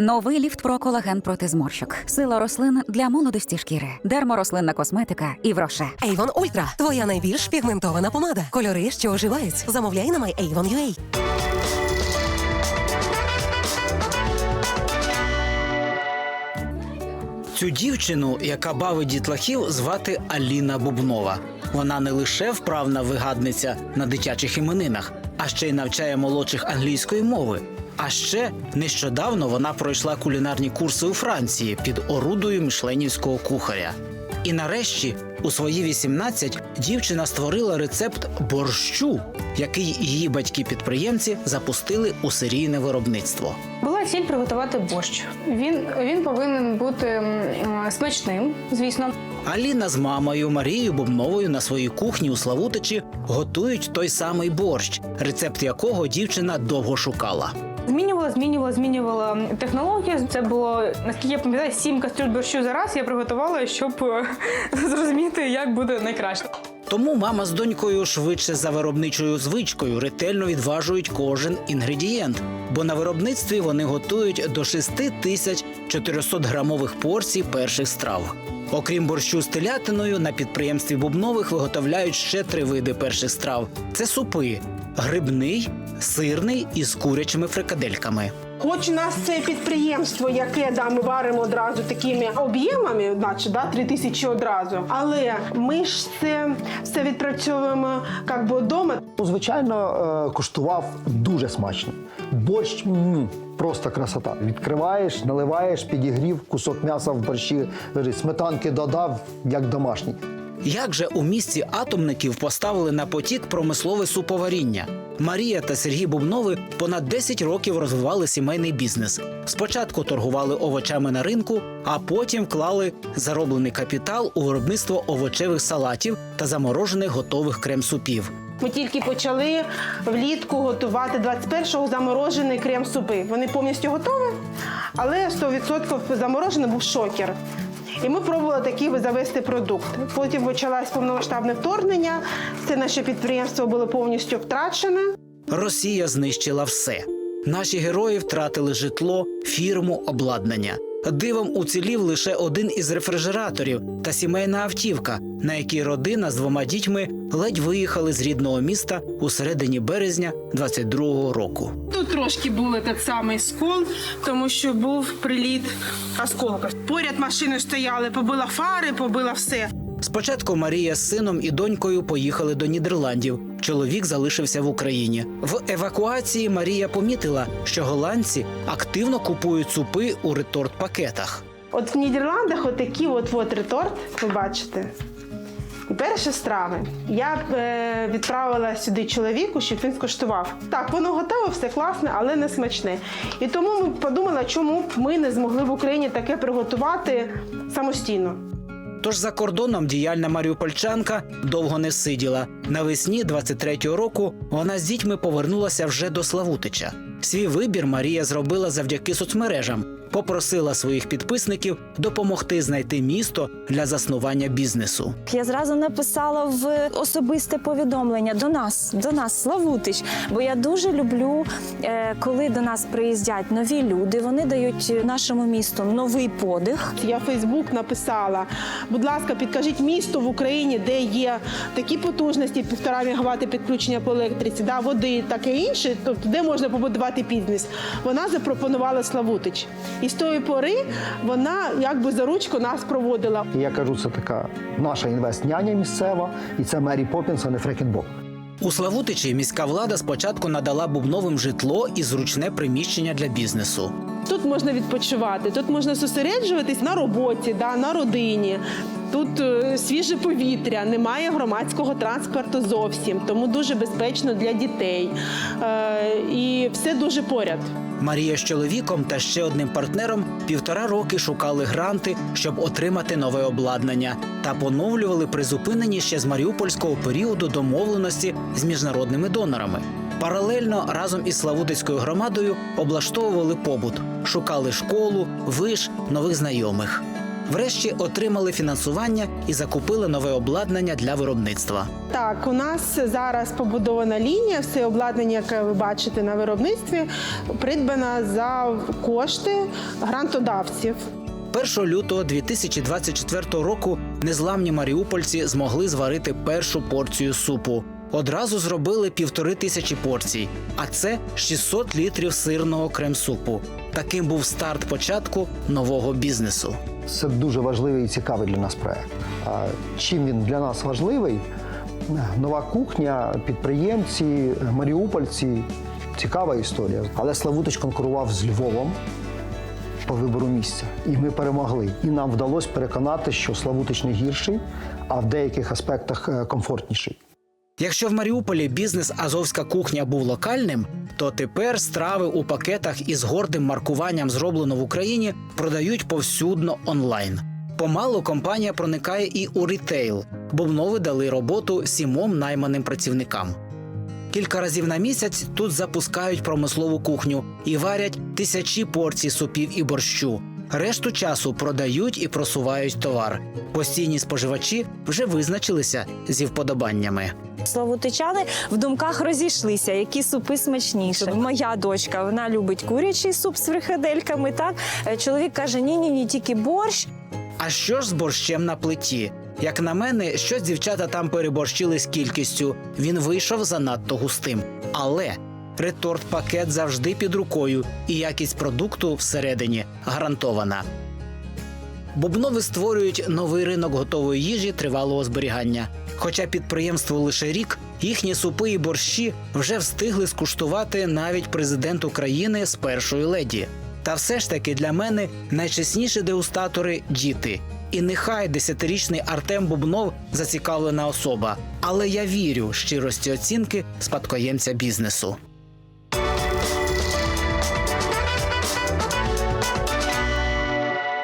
Новий ліфт про колаген проти зморщок. Сила рослин для молодості шкіри. Дерморослинна косметика і вроше. Avon Ultra – твоя найбільш пігментована помада. Кольори, що оживають. Замовляй на MyAvon.ua. Цю дівчину, яка бавить дітлахів, звати Аліна Бубнова. Вона не лише вправна вигадниця на дитячих іменинах, а ще й навчає молодших англійської мови. А ще нещодавно вона пройшла кулінарні курси у Франції під орудою мішленівського кухаря. І нарешті, у свої 18, дівчина створила рецепт борщу, який її батьки-підприємці запустили у серійне виробництво. Була ціль приготувати борщ. Він, він повинен бути смачним, звісно. Аліна з мамою Марією Бубновою на своїй кухні у Славутичі готують той самий борщ, рецепт якого дівчина довго шукала. Змінювала, змінювала, змінювала технологію. Це було, наскільки я пам'ятаю, сім кастрюль борщу за раз я приготувала, щоб е, зрозуміти, як буде найкраще. Тому мама з донькою швидше за виробничою звичкою ретельно відважують кожен інгредієнт, бо на виробництві вони готують до 6 тисяч 400 грамових порцій перших страв. Окрім борщу з телятиною, на підприємстві Бубнових виготовляють ще три види перших страв: це супи: грибний, сирний і з курячими фрикадельками. Хоч у нас це підприємство, яке да, ми варимо одразу такими об'ємами, значить, да, 3 тисячі одразу. Але ми ж це все відпрацьовуємо як би вдома. Ну, звичайно, е, коштував дуже смачно. Борщ м, просто красота. Відкриваєш, наливаєш, підігрів, кусок м'яса в борщі, сметанки додав, як домашній. Як же у місті атомників поставили на потік промислове суповаріння? Марія та Сергій Бубнови понад 10 років розвивали сімейний бізнес. Спочатку торгували овочами на ринку, а потім вклали зароблений капітал у виробництво овочевих салатів та заморожених готових крем-супів. Ми тільки почали влітку готувати 21-го заморожений крем-супи. Вони повністю готові, але 100% заморожений був шокер. І ми пробували такі завести продукт. Потім почалось повномасштабне вторгнення. Це наше підприємство було повністю втрачене. Росія знищила все. Наші герої втратили житло, фірму, обладнання. Дивом уцілів лише один із рефрижераторів та сімейна автівка, на якій родина з двома дітьми ледь виїхали з рідного міста у середині березня 22-го року. Тут трошки був цей самий скол, тому що був приліт осколка. Поряд машини стояли, побила фари, побила все. Спочатку Марія з сином і донькою поїхали до Нідерландів. Чоловік залишився в Україні. В евакуації Марія помітила, що голландці активно купують супи у реторт-пакетах. От в Нідерландах отакі от, от реторт, ви бачите. І перші страви. Я е, відправила сюди чоловіку, щоб він скуштував. Так, воно готове, все класне, але не смачне. І тому ми подумали, чому б ми не змогли в Україні таке приготувати самостійно. Тож за кордоном діяльна маріупольчанка довго не сиділа. Навесні 23-го року вона з дітьми повернулася вже до Славутича. Свій вибір Марія зробила завдяки соцмережам. Попросила своїх підписників допомогти знайти місто для заснування бізнесу. Я зразу написала в особисте повідомлення до нас, до нас, Славутич. Бо я дуже люблю, е, коли до нас приїздять нові люди. Вони дають нашому місту новий подих. Я в Фейсбук написала: будь ласка, підкажіть місто в Україні, де є такі потужності, півтора мегавати підключення по електриці, да, води, таке інше, тобто де можна побудувати бізнес. Вона запропонувала Славутич. І з тої пори вона якби за ручку нас проводила. Я кажу, це така наша інвест-няня місцева, і це Мері Поппінс, а не Фрекенбок. У Славутичі міська влада спочатку надала бубновим житло і зручне приміщення для бізнесу. Тут можна відпочивати, тут можна зосереджуватись на роботі, да, на родині. Тут е, свіже повітря, немає громадського транспорту зовсім, тому дуже безпечно для дітей. Е, і все дуже поряд. Марія з чоловіком та ще одним партнером півтора роки шукали гранти, щоб отримати нове обладнання, та поновлювали призупинені ще з маріупольського періоду домовленості з міжнародними донорами. Паралельно разом із Славутицькою громадою облаштовували побут, шукали школу, виш, нових знайомих. Врешті отримали фінансування і закупили нове обладнання для виробництва. Так, у нас зараз побудована лінія, все обладнання, яке ви бачите на виробництві, придбано за кошти грантодавців. 1 лютого 2024 року незламні маріупольці змогли зварити першу порцію супу. Одразу зробили півтори тисячі порцій, а це 600 літрів сирного крем-супу. Таким був старт початку нового бізнесу. Це дуже важливий і цікавий для нас проект. Чим він для нас важливий? Нова кухня, підприємці, маріупольці. Цікава історія. Але Славутич конкурував з Львовом по вибору місця. І ми перемогли. І нам вдалося переконати, що Славутич не гірший, а в деяких аспектах е, комфортніший. Якщо в Маріуполі бізнес Азовська кухня був локальним, то тепер страви у пакетах із гордим маркуванням зроблено в Україні продають повсюдно онлайн. Помалу компанія проникає і у рітейл. Бубнови дали роботу сімом найманим працівникам. Кілька разів на місяць тут запускають промислову кухню і варять тисячі порцій супів і борщу. Решту часу продають і просувають товар. Постійні споживачі вже визначилися зі вподобаннями. Славутичани в думках розійшлися, які супи смачніші. Моя дочка вона любить курячий суп з фрикадельками. Так Е, чоловік каже: ні, ні, ні, тільки борщ. А що ж з борщем на плиті? Як на мене, щось дівчата там переборщили з кількістю. Він вийшов занадто густим. Але реторт-пакет завжди під рукою, і якість продукту всередині гарантована. Бубнови створюють новий ринок готової їжі тривалого зберігання. Хоча підприємству лише рік, їхні супи і борщі вже встигли скуштувати навіть президент України з першої леді. Та все ж таки для мене найчесніші дегустатори діти. І нехай десятирічний Артем Бубнов зацікавлена особа, але я вірю щирості оцінки спадкоємця бізнесу.